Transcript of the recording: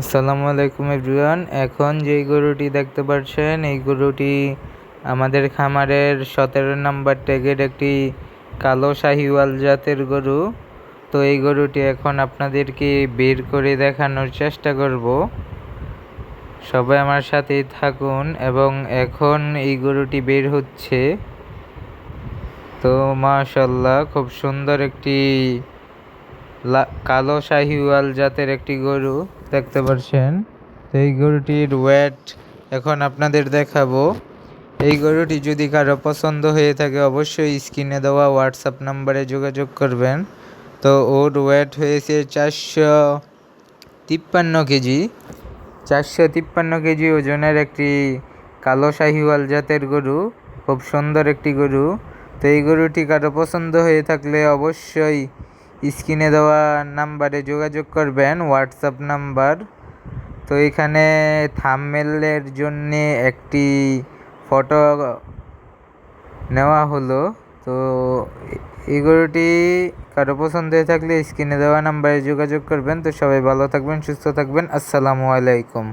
আসসালামু আলাইকুম এভরিওয়ান। এখন যেই গরুটি দেখতে পাচ্ছেন এই গরুটি আমাদের খামারের সতেরো নাম্বার ট্যাগের একটি কালো শাহিওয়াল জাতের গরু। তো এই গরুটি এখন আপনাদেরকে বের করে দেখানোর চেষ্টা করব। সবাই আমার সাথেই থাকুন এবং এখন এই গরুটি বের হচ্ছে। তো মাশাল্লাহ খুব সুন্দর একটি কালো শাহিওয়াল জাতের একটি গরু দেখতে পাচ্ছেন। এই গরুটির ওয়েট এখন আপনাদের দেখাবো। এই গরুটি যদি কারও পছন্দ হয়ে থাকে, অবশ্যই স্ক্রিনে দেওয়া হোয়াটসঅ্যাপ নাম্বারে যোগাযোগ করবেন। তো ওর ওয়েট হয়েছে চারশো তিপ্পান্ন কেজি। চারশো তিপ্পান্ন কেজি ওজনের একটি কালো শাহিওয়াল জাতের গরু, খুব সুন্দর একটি গরু। তো এই গরুটি কারও পছন্দ হয়ে থাকলে অবশ্যই স্ক্রিনে দেওয়া নাম্বারে যোগাযোগ করবেন হোয়াটসঅ্যাপ নাম্বার। তো এখানে থামমেলের জন্যে একটি ফটো নেওয়া হলো। তো এই গরুটি কারও পছন্দ হয়ে থাকলে স্ক্রিনে দেওয়া নাম্বারে যোগাযোগ করবেন। তো সবাই ভালো থাকবেন, সুস্থ থাকবেন। আসসালামু আলাইকুম।